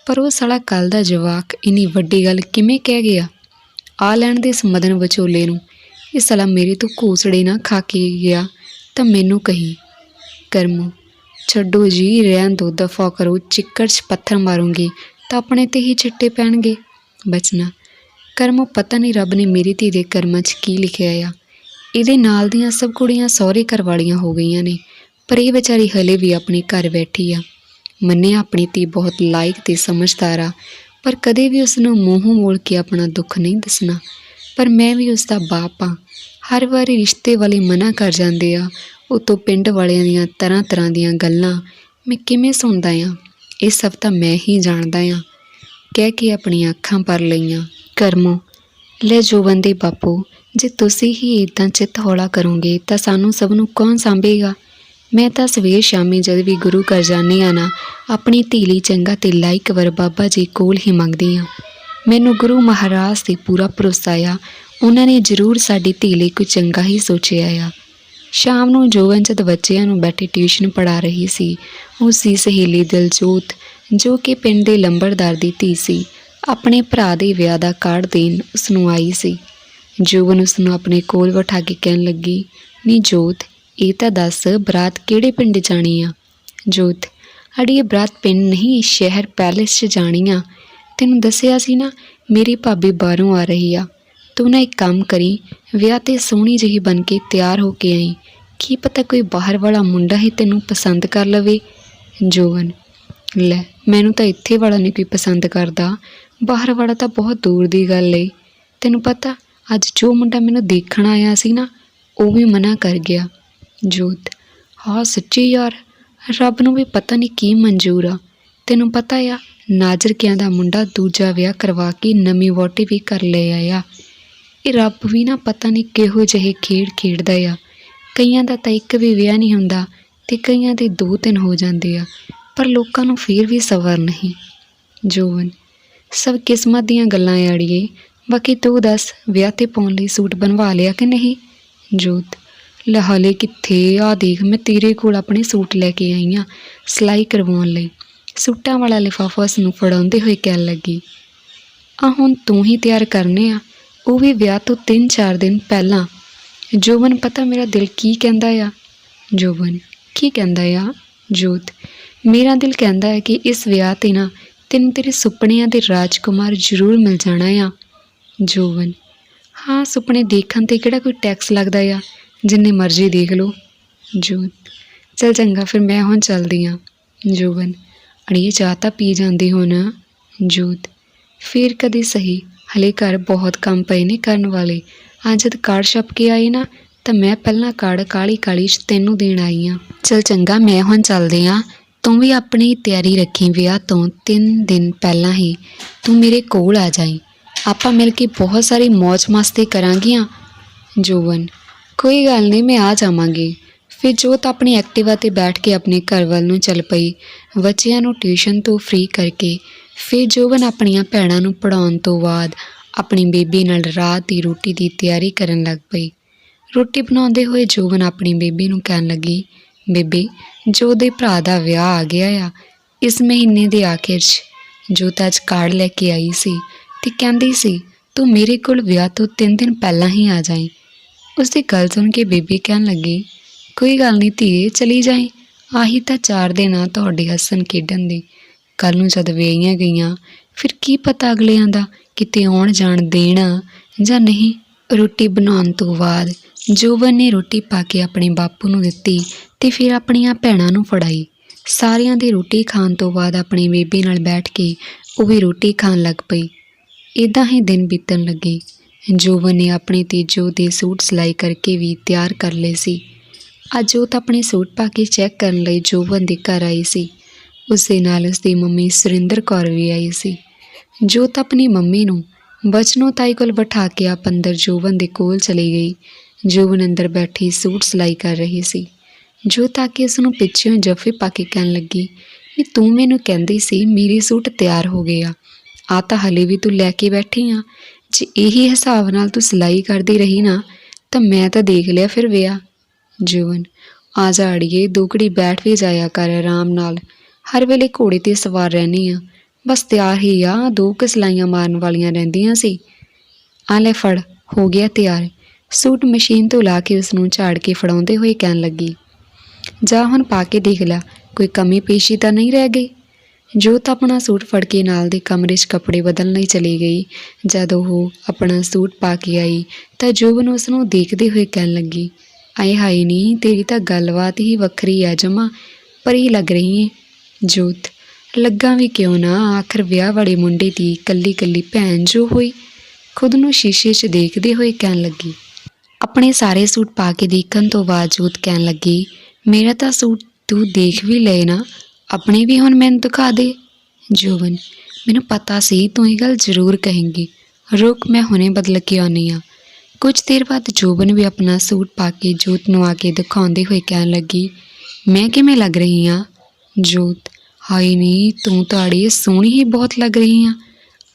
ਪਰ ਉਹ ਸਾਲਾ ਕੱਲ ਦਾ ਜਵਾਕ ਇੰਨੀ ਵੱਡੀ ਗੱਲ ਕਿਵੇਂ ਕਹਿ ਗਿਆ? ਆ ਲੈਣ ਦੇ ਸਮਦਨ ਵਿਚੋਲੇ ਨੂੰ, ਇਹ ਸਾਲਾ ਮੇਰੇ ਤੋਂ ਘੂਸੜੇ ਨਾ ਖਾ ਕੇ ਗਿਆ ਤਾਂ ਮੈਨੂੰ ਕਹੀ, ਕਰਮੋ, ਛੱਡੋ ਜੀ, ਰਹਿਣ ਦੋ, ਦਫਾ ਕਰੋ, ਚਿੱਕੜ 'ਚ ਪੱਥਰ ਮਾਰੂੰਗੀ ਤਾਂ ਆਪਣੇ ਤੇ ਹੀ ਛਿੱਟੇ ਪੈਣਗੇ। ਬਚਨਾ, ਕਰਮੋ, ਪਤਾ ਨਹੀਂ ਰੱਬ ਨੇ ਮੇਰੀ ਧੀ ਦੇ ਕਰਮਾਂ 'ਚ ਕੀ ਲਿਖਿਆ ਆ। ਇਹਦੇ ਨਾਲ ਦੀਆਂ ਸਭ ਕੁੜੀਆਂ ਸਹੁਰੇ ਘਰ ਵਾਲੀਆਂ ਹੋ ਗਈਆਂ ਨੇ, ਪਰ ਇਹ ਵਿਚਾਰੀ ਹਲੇ ਵੀ ਆਪਣੇ ਘਰ ਬੈਠੀ ਆ। ਮੰਨਿਆ ਆਪਣੀ ਧੀ ਬਹੁਤ ਲਾਇਕ ਤੇ ਸਮਝਦਾਰ ਆ, ਪਰ ਕਦੇ ਵੀ ਉਸ ਨੂੰ ਮੂੰਹੋਂ ਮੋੜ ਕੇ ਆਪਣਾ ਦੁੱਖ ਨਹੀਂ ਦੱਸਣਾ। ਪਰ ਮੈਂ ਵੀ ਉਸ ਦਾ ਬਾਪ ਆ। ਹਰ ਵਾਰੀ ਰਿਸ਼ਤੇ ਵਾਲੇ ਮਨਾ ਕਰ ਜਾਂਦੇ ਆ। ਉਤੋਂ ਪਿੰਡ ਵਾਲਿਆਂ ਦੀਆਂ ਤਰ੍ਹਾਂ ਤਰ੍ਹਾਂ ਦੀਆਂ ਗੱਲਾਂ ਮੈਂ ਕਿਵੇਂ ਸੁਣਦਾ ਆ, ਇਹ ਸਭ ਤਾਂ ਮੈਂ ਹੀ ਜਾਣਦਾ ਆ। ਕਹਿ ਕੇ ਆਪਣੀਆਂ ਅੱਖਾਂ ਭਰ ਲਈਆਂ। ਕਰਮੋ, ਲੈ ਜੋ ਬੰਦੇ ਬਾਪੂ, ਜੇ ਤੁਸੀਂ ਹੀ ਇਦਾਂ ਚਿੱਤ ਹੌਲਾ ਕਰੋਗੇ ਤਾਂ ਸਾਨੂੰ ਸਭ ਨੂੰ ਕੌਣ ਸੰਭੇਗਾ? ਮੈਂ ਤਾਂ ਸਵੇਰ ਸ਼ਾਮੀ ਜਦ ਵੀ ਗੁਰੂ ਘਰ ਜਾਂਦੀ ਆ ਨਾ, ਆਪਣੀ ਧੀ ਲਈ ਚੰਗਾ ਤੇ ਲਾਇਕ ਵਰ ਬਾਬਾ ਜੀ ਕੋਲ ਹੀ ਮੰਗਦੀ ਆ ਮੈਨੂੰ ਗੁਰੂ ਮਹਾਰਾਜ ਤੇ ਪੂਰਾ ਭਰੋਸਾ ਆ, ਉਹਨਾਂ ਨੇ ਜ਼ਰੂਰ ਸਾਡੀ ਧੀ ਲਈ ਕੁਝ ਚੰਗਾ ਹੀ ਸੋਚਿਆ ਆ। ਸ਼ਾਮ ਨੂੰ ਜੋਗਨ ਜਦ ਬੱਚਿਆਂ ਨੂੰ ਬੈਠੇ ਟਿਊਸ਼ਨ ਪੜਾ ਰਹੀ ਸੀ ਉਸ ਦੀ ਸਹੇਲੀ ਦਿਲਜੋਤ, ਜੋ ਕਿ ਪਿੰਡ ਦੇ ਲੰਬੜਦਾਰ ਦੀ ਧੀ ਸੀ। ਆਪਣੇ ਭਰਾ ਦੇ ਵਿਆਹ ਦਾ ਕਾਰਡ ਦੇਣ ਉਸ ਨੂੰ ਆਈ ਸੀ। ਜੋਗਨ ਉਸ ਨੂੰ ਆਪਣੇ ਕੋਲ ਬਿਠਾ ਕੇ ਕਹਿਣ ਲੱਗੀ, ਨੀ ਜੋਤ ਇਹ ਤਾਂ ਦੱਸ ਬਰਾਤ ਕਿਹੜੇ ਪਿੰਡ ਜਾਣੀ ਆ? ਜੋਤ ਅੜੀ ਇਹ ਬਰਾਤ ਪਿੰਡ ਨਹੀਂ, ਸ਼ਹਿਰ ਪੈਲੇਸ 'ਚ ਜਾਣੀ ਆ। ਤੈਨੂੰ ਦੱਸਿਆ ਸੀ ਨਾ, ਮੇਰੀ ਭਾਬੀ ਬਾਹਰੋਂ ਆ ਰਹੀ ਆ। ਤੂੰ ਨਾ ਇੱਕ ਕੰਮ ਕਰੀ, ਵਿਆਹ ਤੇ ਸੋਹਣੀ ਜਿਹੀ ਬਣ ਕੇ ਤਿਆਰ ਹੋ ਕੇ ਆਈ। ਕੀ ਪਤਾ ਕੋਈ ਬਾਹਰ ਵਾਲਾ ਮੁੰਡਾ ਹੀ ਤੈਨੂੰ ਪਸੰਦ ਕਰ ਲਵੇ? ਜੋਵਨ ਲੈ, ਮੈਨੂੰ ਤਾਂ ਇੱਥੇ ਵਾਲਾ ਨਹੀਂ ਕੋਈ ਪਸੰਦ ਕਰਦਾ। ਬਾਹਰ ਵਾਲਾ ਤਾਂ ਬਹੁਤ ਦੂਰ ਦੀ ਗੱਲ ਏ। ਤੈਨੂੰ ਪਤਾ, ਅੱਜ ਜੋ ਮੁੰਡਾ ਮੈਨੂੰ ਦੇਖਣ ਆਇਆ ਸੀ ਨਾ, ਉਹ ਵੀ ਮਨਾ ਕਰ ਗਿਆ। ਜੋਤ। ਹਾਂ, ਸੱਚੀ ਯਾਰ, ਰੱਬ ਨੂੰ ਵੀ ਪਤਾ ਨਹੀਂ ਕੀ ਮਨਜ਼ੂਰ ਆ। ਤੈਨੂੰ ਪਤਾ ਆ ਨਾਜ਼ਰ ਕਿਆਂ ਦਾ ਮੁੰਡਾ ਦੂਜਾ ਵਿਆਹ ਕਰਵਾ ਕੇ ਨਵੀਂ ਵੋਟੀ ਵੀ ਕਰ ਲੈ ਆਇਆ। ਇਹ ਰੱਬ ਵੀ ਨਾ ਪਤਾ ਨਹੀਂ ਕਿਹੋ ਜਿਹੇ ਖੇਡ ਖੇਡਦਾ ਆ। ਕਈਆਂ ਦਾ ਤਾਂ ਇੱਕ ਵੀ ਵਿਆਹ ਨਹੀਂ ਹੁੰਦਾ ਤੇ ਕਈਆਂ ਦੇ ਦੋ ਤਿੰਨ ਹੋ ਜਾਂਦੇ ਆ, ਪਰ ਲੋਕਾਂ ਨੂੰ ਫੇਰ ਵੀ ਸਬਰ ਨਹੀਂ। ਜੋਵਨ, ਸਭ ਕਿਸਮਤ ਦੀਆਂ ਗੱਲਾਂ ਆੜੀਏ ਬਾਕੀ ਤੂੰ ਦੱਸ, ਵਿਆਹ ਤੇ ਪਾਉਣ ਲਈ ਸੂਟ ਬਣਵਾ ਲਿਆ ਕਿ ਨਹੀਂ? ਜੋਤ ਲਹਾਲੇ ਕਿੱਥੇ ਆ? ਦੇਖ, ਮੈਂ ਤੇਰੇ ਕੋਲ ਆਪਣੇ ਸੂਟ ਲੈ ਕੇ ਆਈ ਆ, ਸਿਲਾਈ ਕਰਵਾਉਣ ਲਈ। ਸੂਟਾਂ ਵਾਲਾ ਲਿਫਾਫਾ ਉਸ ਨੂੰ ਫੜਾਉਂਦੇ ਹੋਏ ਕਹਿਣ ਲੱਗੀ ਆ ਹੁਣ ਤੂੰ ਹੀ ਤਿਆਰ ਕਰਨੇ ਆ। ਉਹ ਵੀ ਵਿਆਹ ਤੋਂ 3-4 ਦਿਨ ਪਹਿਲਾਂ। ਜੋਬਨ, ਪਤਾ ਮੇਰਾ ਦਿਲ ਕੀ ਕਹਿੰਦਾ ਆ? ਜੋਬਨ, ਕੀ ਕਹਿੰਦਾ ਆ? ਜੋਤ, ਮੇਰਾ ਦਿਲ ਕਹਿੰਦਾ ਹੈ ਕਿ ਇਸ ਵਿਆਹ ਤੇ ਨਾ ਤੈਨੂੰ ਤੇਰੇ ਸੁਪਨਿਆਂ ਦੇ ਰਾਜਕੁਮਾਰ ਜ਼ਰੂਰ ਮਿਲ ਜਾਣਾ ਆ। ਜੋਬਨ, ਹਾਂ, ਸੁਪਨੇ ਦੇਖਣ ਤੇ ਕਿਹੜਾ ਕੋਈ ਟੈਕਸ ਲੱਗਦਾ ਆ? ਜਿੰਨੇ ਮਰਜ਼ੀ ਦੇਖ ਲਓ, ਜੋਤ। ਚਲ ਚੰਗਾ, ਫਿਰ ਮੈਂ ਹੁਣ ਚੱਲਦੀ ਆ, ਜੋਬਨ। ਅੜੀਏ, ਚਾਹ ਤਾਂ ਪੀ ਜਾਂਦੀ ਹੋ ਨਾ ਜੋਤ। ਫਿਰ ਕਦੇ ਸਹੀ, ਹਲੇ ਘਰ ਬਹੁਤ ਕੰਮ ਪਏ ਨੇ ਕਰਨ ਵਾਲੇ। ਅੱਜ ਜਦ ਕਾਰਡ ਛਪ ਕੇ ਆਈ ਨਾ, ਤਾਂ ਮੈਂ ਪਹਿਲਾਂ ਕਾਰਡ ਕਾਲੀ ਕਾਲੀ ਚ ਤੈਨੂੰ ਦੇਣ ਆਈ ਆ। ਚਲ ਚੰਗਾ, ਮੈਂ ਹੁਣ ਚੱਲਦੀ ਆ। ਤੂੰ ਵੀ ਆਪਣੀ ਤਿਆਰੀ ਰੱਖੀ ਵਿਆਹ ਤੋਂ 3 ਦਿਨ ਪਹਿਲਾਂ ਹੀ। ਤੂੰ ਮੇਰੇ ਕੋਲ ਆ ਜਾਈ। ਆਪਾਂ ਮਿਲ ਕੇ ਬਹੁਤ ਸਾਰੀ ਮौज ਮਸਤੀ ਕਰਾਂਗੀਆਂ ਜੋਵਨ ਕੋਈ ਗੱਲ ਨਹੀਂ, ਮੈਂ ਆ ਜਾਵਾਂਗੀ। ਫਿਰ ਜੋਤ ਆਪਣੀ ਐਕਟਿਵਾ ਤੇ ਬੈਠ ਕੇ ਆਪਣੇ ਘਰ ਵੱਲ ਨੂੰ ਚੱਲ ਪਈ। ਬੱਚਿਆਂ ਨੂੰ ਟਿਊਸ਼ਨ ਤੋਂ ਫ੍ਰੀ ਕਰਕੇ ਫਿਰ ਜੋਵਨ ਆਪਣੀਆਂ ਭੈਣਾਂ ਨੂੰ ਪੜਾਉਣ ਤੋਂ ਬਾਅਦ ਆਪਣੀ ਬੇਬੀ ਨਾਲ ਰਾਤ ਦੀ ਰੋਟੀ ਦੀ ਤਿਆਰੀ ਕਰਨ ਲੱਗ ਪਈ। ਰੋਟੀ ਬਣਾਉਂਦੇ ਹੋਏ ਜੋਵਨ ਆਪਣੀ ਬੇਬੀ ਨੂੰ ਕਹਿਣ ਲੱਗੀ, ਬੇਬੀ, ਜੋ ਦੇ ਭਰਾ ਦਾ ਵਿਆਹ ਆ ਗਿਆ ਆ, ਇਸ ਮਹੀਨੇ ਦੇ ਆਖਿਰ 'ਚ ਜੋ ਤਾਂ ਅੱਜ ਕਾਰਡ ਲੈ ਕੇ ਆਈ ਸੀ ਤੇ ਕਹਿੰਦੀ ਸੀ, ਤੂੰ ਮੇਰੇ ਕੋਲ ਵਿਆਹ ਤੋਂ 3 ਦਿਨ ਪਹਿਲਾਂ ਹੀ ਆ ਜਾਈਂ। ਉਸ ਦੀ ਗੱਲ ਸੁਣ ਕੇ ਬੀਬੀ ਕਹਿਣ ਲੱਗੀ, ਕੋਈ ਗੱਲ ਨਹੀਂ ਧੀਏ, ਚਲੀ ਜਾਈਂ। ਆਹੀ ਤਾਂ ਚਾਰ ਦਿਨ ਆ ਤੁਹਾਡੇ ਹੱਸਣ ਖੇਡਣ ਦੇ। ਕੱਲ ਨੂੰ ਜਦ ਵੇਈਆਂ ਗਈਆਂ, ਫਿਰ ਕੀ ਪਤਾ ਅਗਲਿਆਂ ਦਾ? ਕਿਤੇ ਆਉਣ ਜਾਣ ਦੇਣਾ ਜਾਂ ਨਹੀਂ? ਰੋਟੀ ਬਣਾਉਣ ਤੋਂ ਬਾਅਦ ਜੋਬਨ ਨੇ ਰੋਟੀ ਪਾ ਕੇ ਆਪਣੇ ਬਾਪੂ ਨੂੰ ਦਿੱਤੀ ਤੇ ਫਿਰ ਆਪਣੀਆਂ ਭੈਣਾਂ ਨੂੰ ਫੜਾਈ। ਸਾਰਿਆਂ ਦੀ ਰੋਟੀ ਖਾਣ ਤੋਂ ਬਾਅਦ ਆਪਣੀ ਬੇਬੀ ਨਾਲ ਬੈਠ ਕੇ ਉਹ ਵੀ ਰੋਟੀ ਖਾਣ ਲੱਗ ਪਈ। ਇਦਾਂ ਹੀ ਦਿਨ ਬੀਤਣ ਲੱਗੇ। ਜੋਵਨ ਨੇ ਆਪਣੇ ਤੇ ਜੋ ਦੇ ਸੂਟ ਸਿਲਾਈ ਕਰਕੇ ਵੀ ਤਿਆਰ ਕਰ ਲਏ ਸੀ। ਅੱਜ ਜੋਤ ਆਪਣੇ ਸੂਟ ਪਾ ਕੇ ਚੈੱਕ ਕਰਨ ਲਈ ਜੋਵਨ ਦੇ ਘਰ ਆਈ ਸੀ। ਉਸ ਦੇ ਨਾਲ ਉਸ ਦੀ ਮੰਮੀ ਸੁਰਿੰਦਰ ਕੌਰ ਵੀ ਆਈ ਸੀ। ਜੋਤ ਆਪਣੀ ਮੰਮੀ ਨੂੰ ਬਚਨੋ ਤਾਈ ਕੋਲ ਬਿਠਾ ਕੇ ਆਪ ਅੰਦਰ ਜੋਵਨ ਦੇ ਕੋਲ ਚਲੀ ਗਈ। ਜੋਵਨ ਅੰਦਰ ਬੈਠੀ ਸੂਟ ਸਿਲਾਈ ਕਰ ਰਹੀ ਸੀ। ਜੋ ਆ ਕੇ ਉਸ ਨੂੰ ਪਿੱਛੋਂ ਜੱਫੀ ਪਾ ਕੇ ਕਹਿਣ ਲੱਗੀ, ਵੀ ਤੂੰ ਮੈਨੂੰ ਕਹਿੰਦੀ ਸੀ, ਮੇਰੇ ਸੂਟ ਤਿਆਰ ਹੋ ਗਏ ਆ। ਆ ਤਾਂ ਹਲੇ ਵੀ ਤੂੰ ਲੈ ਕੇ ਬੈਠੀ ਆ। ਜੇ ਇਹੀ ਹਿਸਾਬ ਨਾਲ ਤੂੰ ਸਿਲਾਈ ਕਰਦੀ ਰਹੀ ਨਾ, ਤਾਂ ਮੈਂ ਤਾਂ ਦੇਖ ਲਿਆ ਫਿਰ ਵਿਆਹ। ਜੀਵਨ ਆ ਜਾ ਅੜੀਏ ਦੁਕੜੀ ਬੈਠ ਵੀ ਜਾਇਆ ਕਰ ਆਰਾਮ ਨਾਲ। ਹਰ ਵੇਲੇ ਘੋੜੇ ਤੇ ਸਵਾਰ ਰਹਿਣੀ ਆ। ਬਸ ਤਿਆਰ ਹੀ ਆ, ਦੋ ਕੁ ਸਿਲਾਈਆਂ ਮਾਰਨ ਵਾਲੀਆਂ ਰਹਿੰਦੀਆਂ ਸੀ। ਆ ਲੈ ਫੜ, ਹੋ ਗਿਆ ਤਿਆਰ। ਸੂਟ ਮਸ਼ੀਨ ਤੋਂ ਲਾ ਕੇ ਉਸ ਨੂੰ ਝਾੜ ਕੇ ਫੜਾਉਂਦੇ ਹੋਏ ਕਹਿਣ ਲੱਗੀ। ਜਾ ਹੁਣ ਪਾ ਕੇ ਦੇਖ ਲੈ, ਕੋਈ ਕਮੀ ਪੇਸ਼ੀ ਤਾਂ ਨਹੀਂ ਰਹਿ ਗਈ? ਜੋਤ ਆਪਣਾ ਸੂਟ ਫੜ ਕੇ ਨਾਲ ਦੇ ਕਮਰੇ 'ਚ ਕੱਪੜੇ ਬਦਲਣ ਲਈ ਚਲੀ ਗਈ। ਜਦ ਉਹ ਆਪਣਾ ਸੂਟ ਪਾ ਕੇ ਆਈ ਤਾਂ ਜੋਬਨ ਉਸ ਨੂੰ ਦੇਖਦੇ ਹੋਏ ਕਹਿਣ ਲੱਗੀ, ਆਏ ਹਾਏ ਨਹੀਂ ਤੇਰੀ ਤਾਂ ਗੱਲਬਾਤ ਹੀ ਵੱਖਰੀ ਆ ਜਮਾ, ਪਰ ਪਰੀ ਲੱਗ ਰਹੀ ਏ। ਜੋਤ, ਲੱਗਾ ਵੀ ਕਿਉਂ ਨਾ, ਆਖਰ ਵਿਆਹ ਵਾਲੇ ਮੁੰਡੇ ਦੀ ਕੱਲੀ ਕੱਲੀ ਭੈਣ ਜੋ ਹੋਈ? ਖੁਦ ਨੂੰ ਸ਼ੀਸ਼ੇ 'ਚ ਦੇਖਦੇ ਹੋਏ ਕਹਿਣ ਲੱਗੀ। ਆਪਣੇ ਸਾਰੇ ਸੂਟ ਪਾ ਕੇ ਦੇਖਣ ਤੋਂ ਬਾਅਦ ਜੋਤ ਕਹਿਣ ਲੱਗੀ, ਮੇਰਾ ਤਾਂ ਸੂਟ ਤੂੰ ਦੇਖ ਵੀ ਲਏ ਨਾ ਆਪਣੇ ਵੀ ਹੁਣ ਮੈਨੂੰ ਦਿਖਾ ਦੇ। ਜੋਬਨ, ਮੈਨੂੰ ਪਤਾ ਸੀ, ਤੂੰ ਇਹ ਗੱਲ ਜ਼ਰੂਰ ਕਹੇਂਗੀ। ਰੁਕ, ਮੈਂ ਹੁਣੇ ਬਦਲ ਕੇ ਆਉਣੀ ਆ ਕੁਝ ਦੇਰ ਬਾਅਦ ਜੋਬਨ ਵੀ ਆਪਣਾ ਸੂਟ ਪਾ ਕੇ ਜੋਤ ਨੂੰ ਆ ਕੇ ਦਿਖਾਉਂਦੇ ਹੋਏ ਕਹਿਣ ਲੱਗੀ, ਮੈਂ ਕਿਵੇਂ ਲੱਗ ਰਹੀ ਆ ਜੋਤ ਹਾਈ ਨਹੀਂ ਤੂੰ ਤਾਂ ਅੜੀਏ ਸੋਹਣੀ ਹੀ ਬਹੁਤ ਲੱਗ ਰਹੀ ਆ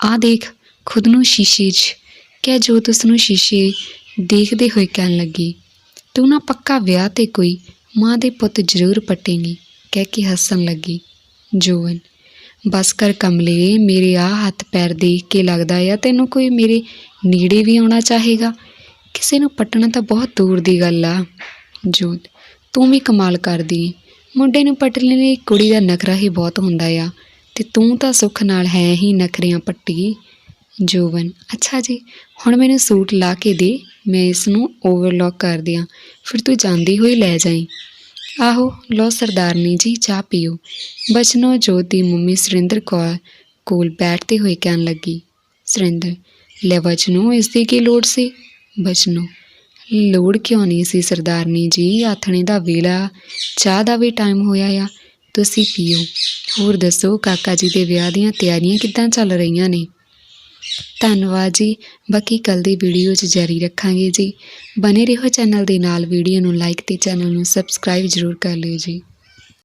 ਆ ਦੇਖ, ਖੁਦ ਨੂੰ ਸ਼ੀਸ਼ੇ 'ਚ। ਕਹਿ ਜੋਤ ਉਸ ਨੂੰ ਸ਼ੀਸ਼ੇ ਦੇਖਦੇ ਹੋਏ ਕਹਿਣ ਲੱਗੀ, ਤੂੰ ਨਾ ਪੱਕਾ ਵਿਆਹ ਤੇ ਕੋਈ, ਮਾਂ ਦੇ ਪੁੱਤ ਜ਼ਰੂਰ ਪਟੇਂਗੀ। ਕਹਿ ਕੇ ਹੱਸਣ ਲੱਗੀ। ਜੋਵਨ, ਬਸ ਕਰ ਕਮਲੇ, ਮੇਰੇ ਆ ਹੱਥ ਪੈਰ ਦੇਖ ਕੇ ਲੱਗਦਾ ਆ, ਤੈਨੂੰ ਕੋਈ ਮੇਰੇ ਨੇੜੇ ਵੀ ਆਉਣਾ ਚਾਹੇਗਾ? ਕਿਸੇ ਨੂੰ ਪਟਣਾ ਤਾਂ ਬਹੁਤ ਦੂਰ ਦੀ ਗੱਲ ਆ। ਜੋਤ ਤੂੰ ਵੀ ਕਮਾਲ ਕਰਦੀ ਮੁੰਡੇ ਨੂੰ ਪਟਣ ਲਈ ਕੁੜੀ ਦਾ ਨਖਰਾ ਹੀ ਬਹੁਤ ਹੁੰਦਾ ਆ, ਤੇ ਤੂੰ ਤਾਂ ਸੁੱਖ ਨਾਲ ਹੈ ਹੀ ਨਖਰਿਆਂ ਪੱਟੀ। ਜੋਵਨ, ਅੱਛਾ ਜੀ, ਹੁਣ ਮੈਨੂੰ ਸੂਟ ਲਾ ਕੇ ਦੇ, ਮੈਂ ਇਸ ਨੂੰ ਓਵਰਲੌਕ ਕਰ ਦਿਆਂ। ਫਿਰ ਤੂੰ ਜਾਂਦੀ ਹੋਈ ਲੈ ਜਾਈਂ। ਆਹੋ ਲੋ ਸਰਦਾਰਨੀ ਜੀ, ਚਾਹ ਪੀਓ। ਬਚਨੋ ਜੋਤ ਦੀ ਮੰਮੀ ਸੁਰਿੰਦਰ ਕੌਰ ਕੋਲ ਬੈਠਦੇ ਹੋਏ ਕਹਿਣ ਲੱਗੀ, ਸੁਰਿੰਦਰ, ਲੈ ਬਚਨੋ ਇਸ ਦੀ ਕੀ ਲੋੜ ਸੀ? ਬਚਨੋ, ਲੋੜ ਕਿਉਂ ਨਹੀਂ ਸੀ ਸਰਦਾਰਨੀ ਜੀ? ਆਥਣੇ ਦਾ ਵੇਲਾ, ਚਾਹ ਦਾ ਵੀ ਟਾਈਮ ਹੋਇਆ ਆ, ਤੁਸੀਂ ਪੀਓ। ਹੋਰ ਦੱਸੋ, ਕਾਕਾ ਜੀ ਦੇ ਵਿਆਹ ਦੀਆਂ ਤਿਆਰੀਆਂ ਕਿੱਦਾਂ ਚੱਲ ਰਹੀਆਂ ਨੇ? ਧੰਨਵਾਦ ਜੀ। ਬਾਕੀ ਕੱਲ ਦੀ ਵੀਡੀਓ 'ਚ ਜਾਰੀ ਰੱਖਾਂਗੇ ਜੀ। ਬਨੇ ਰਹੋ ਚੈਨਲ ਦੇ ਨਾਲ। ਵੀਡੀਓ ਨੂੰ ਲਾਈਕ ਤੇ ਚੈਨਲ ਨੂੰ ਸਬਸਕ੍ਰਾਈਬ ਜ਼ਰੂਰ ਕਰ ਲਿਓ ਜੀ।